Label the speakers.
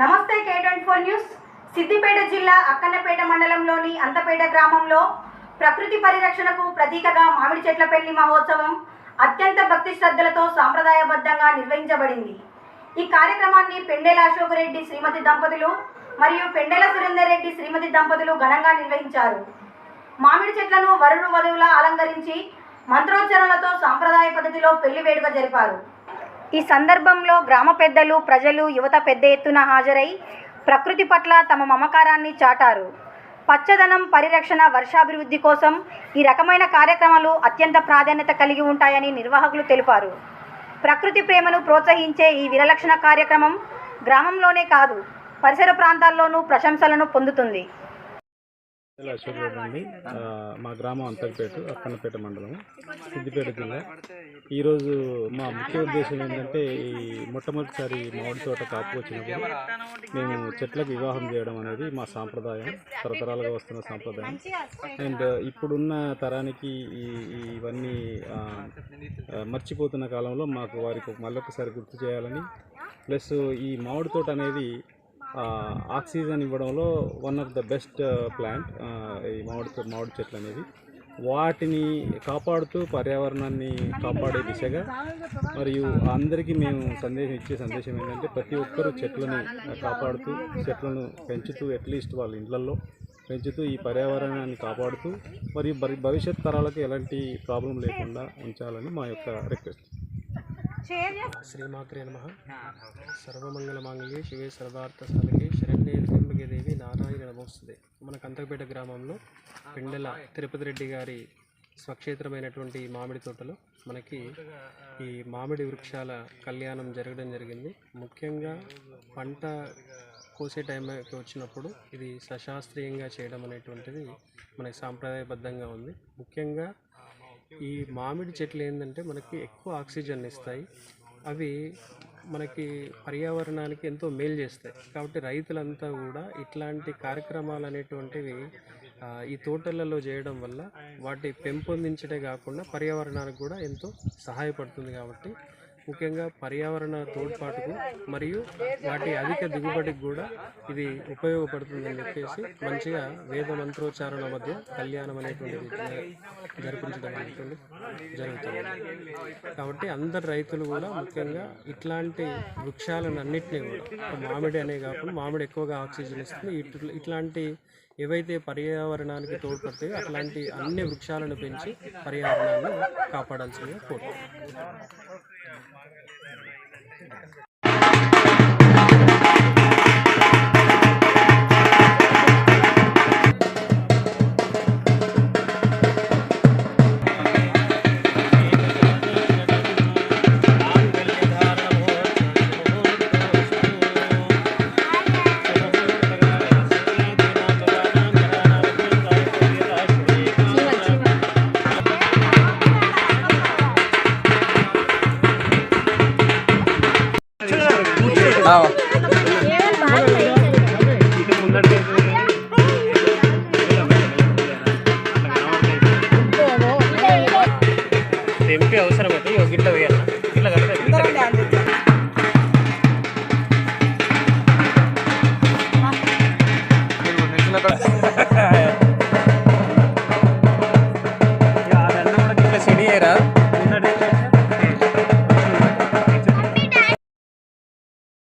Speaker 1: నమస్తే K twenty four news. Siddipet జిల్లా అక్కన్నపేట మండలంలోని అంతపేట గ్రామంలో ప్రకృతి పరిరక్షణకు ప్రతీకగా మామిడి చెట్ల పెళ్ళి మహోత్సవం అత్యంత భక్తి శ్రద్ధలతో సాంప్రదాయబద్ధంగా నిర్వహించబడింది. ఈ కార్యక్రమాన్ని పెండేల అశోక్ రెడ్డి శ్రీమతి దంపతులు మరియు పెండెల సురేందర్ రెడ్డి శ్రీమతి దంపతులు ఘనంగా నిర్వహించారు. మామిడి చెట్లను వరుడు వధువులా అలంకరించి మంత్రోచ్చరణలతో సాంప్రదాయ పద్ధతిలో పెళ్ళి వేడుక జరిపారు. ఈ సందర్భంలో గ్రామ పెద్దలు ప్రజలు యువత పెద్ద ఎత్తున హాజరై ప్రకృతి పట్ల తమ మమకారాన్ని చాటారు. పచ్చదనం పరిరక్షణ వర్షాభివృద్ధి కోసం ఈ రకమైన కార్యక్రమాలు అత్యంత ప్రాధాన్యత కలిగి ఉంటాయని నిర్వాహకులు తెలిపారు. ప్రకృతి ప్రేమను ప్రోత్సహించే ఈ విరలక్షణ కార్యక్రమం గ్రామంలోనే కాదు పరిసర ప్రాంతాల్లోనూ ప్రశంసలను పొందుతుంది.
Speaker 2: మా గ్రామం అంతర్పేట అక్కన్నపేట మండలం సిద్దిపేట జిల్లా. ఈరోజు మా ముఖ్య ఉద్దేశం ఏంటంటే ఈ మొట్టమొదటిసారి మామిడి తోట కాపు వచ్చినప్పుడు మేము చెట్లకు వివాహం చేయడం అనేది మా సాంప్రదాయం తరతరాలుగా వస్తున్న సాంప్రదాయం. అండ్ ఇప్పుడున్న తరానికి ఈ ఇవన్నీ మర్చిపోతున్న కాలంలో మాకు వారికి మళ్ళొకసారి గుర్తు చేయాలని. ప్లస్ ఈ మామిడి తోట అనేది ఆక్సిజన్ ఇవ్వడంలో one of the best plant ఈ మామిడి మామిడి చెట్లు అనేది వాటిని కాపాడుతూ పర్యావరణాన్ని కాపాడే దిశగా మరియు అందరికీ మేము సందేశం ఇచ్చే సందేశం ఏంటంటే ప్రతి ఒక్కరూ చెట్లను కాపాడుతూ చెట్లను పెంచుతూ అట్లీస్ట్ వాళ్ళ ఇళ్ళలో పెంచుతూ ఈ పర్యావరణాన్ని కాపాడుతూ మరియు భవిష్యత్ తరాలకు ఎలాంటి ప్రాబ్లం లేకుండా ఉంచాలని మా యొక్క రిక్వెస్ట్
Speaker 3: శ్రీమాత్రే నమ. సర్వమంగళమాంగళ్యే శివే సర్వార్థ సాధకే శరణ్యే దేవి నారాయణ నమోస్తుదే మన కంతకపేట గ్రామంలో పెండెల తిరుపతి రెడ్డి గారి స్వక్షేత్రమైనటువంటి మామిడి తోటలో మనకి ఈ మామిడి వృక్షాల కళ్యాణం జరగడం జరిగింది. ముఖ్యంగా పంట కోసే టైంకి వచ్చినప్పుడు ఇది సశాస్త్రీయంగా చేయడం అనేటువంటిది మనకి సాంప్రదాయబద్ధంగా ఉంది. ముఖ్యంగా ఈ మామిడి చెట్లు ఏంటంటే మనకి ఎక్కువ ఆక్సిజన్ ఇస్తాయి. అవి మనకి పర్యావరణానికి ఎంతో మేలు చేస్తాయి. కాబట్టి రైతులంతా కూడా ఇట్లాంటి కార్యక్రమాలు అనేటువంటివి ఈ తోటలలో చేయడం వల్ల వాటి పెంపొందించడే కాకుండా పర్యావరణానికి కూడా ఎంతో సహాయపడుతుంది కాబట్టి ముఖ్యంగా పర్యావరణ తోడ్పాటుకు మరియు వాటి అధిక దిగుబడికి కూడా ఇది ఉపయోగపడుతుందని చెప్పేసి మంచిగా వేద మంత్రోచ్చారణ మధ్య కళ్యాణం అనేటువంటిది జరిపించడం అనేటువంటి జరుగుతుంది. కాబట్టి అందరు రైతులు కూడా ముఖ్యంగా ఇట్లాంటి వృక్షాలను అన్నింటినీ కూడా మామిడి అనే కాకుండా మామిడి ఎక్కువగా ఆక్సిజన్ ఇస్తుంది. ఇట్ల- ఇట్లాంటి ఏవైతే పర్యావరణానికి తోడ్పడతాయో అట్లాంటి అన్ని వృక్షాలను పెంచి పర్యావరణాన్ని కాపాడాల్సిందిగా కోరుతున్నాను
Speaker 4: Vamos. Limpio, usa lo que te digo, quítate.